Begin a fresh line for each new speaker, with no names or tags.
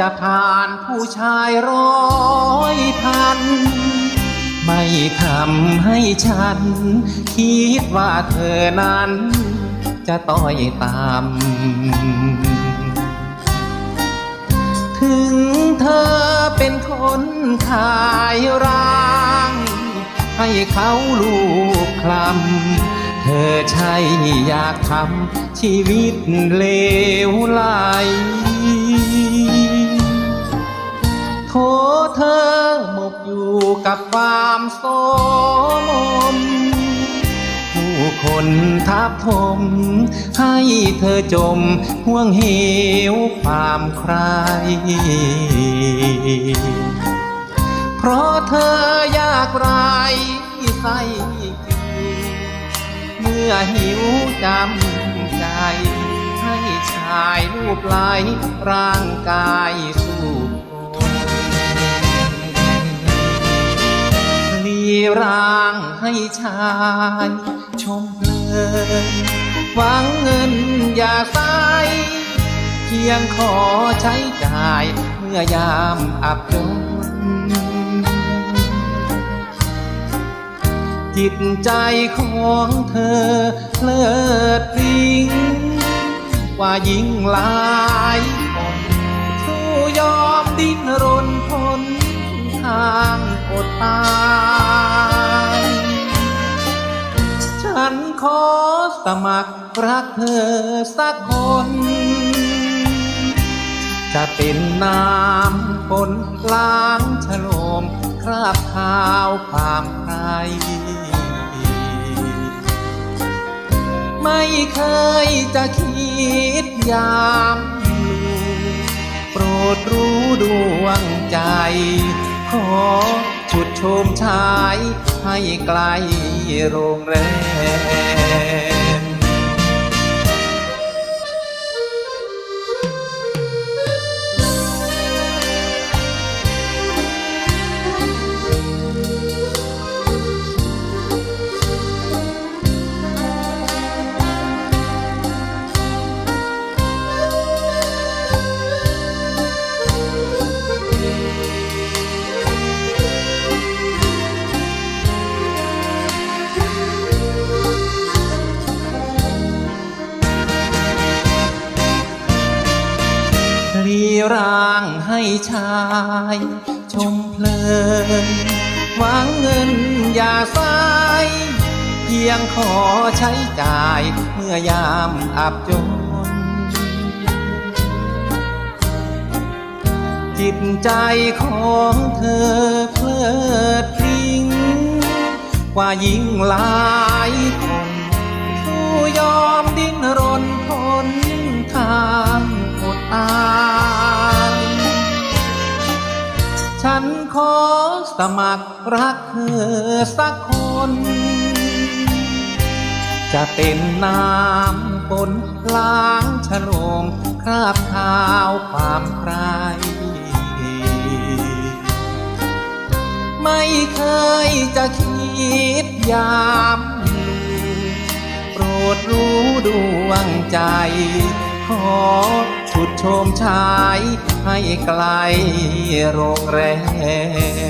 จะผ่านผู้ชายร้อยพัน ไม่ทำให้ฉัน คิดว่าเธอนั้น จะต้อยตามถึงเธอเป็นคนขายร่าง ให้เขาลูกคลำ เธอใช่อยากทำชีวิตเลวไหล เธอหมกอยู่กับความโสมม ผู้คนทับถม ให้เธอจมห่วงเหวความใคร เพราะเธอยากไรใส่เมื่อหิวจำใจ ให้ชายรูปไหลร่างกายสู้ ร่างให้ชายชมเพลินหวังเงินอย่าใสเพียงขอใช้จ่ายเมื่อยามอับจนจิตใจของเธอเพลิดพริ้งกว่ายิ่งหลาย สมัครรักเธอสักคน จะเป็นน้ำฝนล้างฉโลมคราบขาวความใครไม่เคยจะคิดยามลูโปรดรู้ดวงใจ ขอชุดชมชายให้ไกลโรงแรม รีร่างให้ชาย ชมเพลินหวังเงินอย่าใสเพียงขอใช้จ่ายเมื่อยามอับจนจิตใจของเธอเพลิดพริ้งกว่ายิ่งหลายคนผู้ยอมดิ้นรน ขอสมัครรักเธอสักคน จะเป็นน้ำฝนล้างฉโลมคราบขาวความใคร ไม่เคยจะคิดยามโปรดรู้ดวงใจ ขอชุดโชมชาย ให้ไกลโรงแรม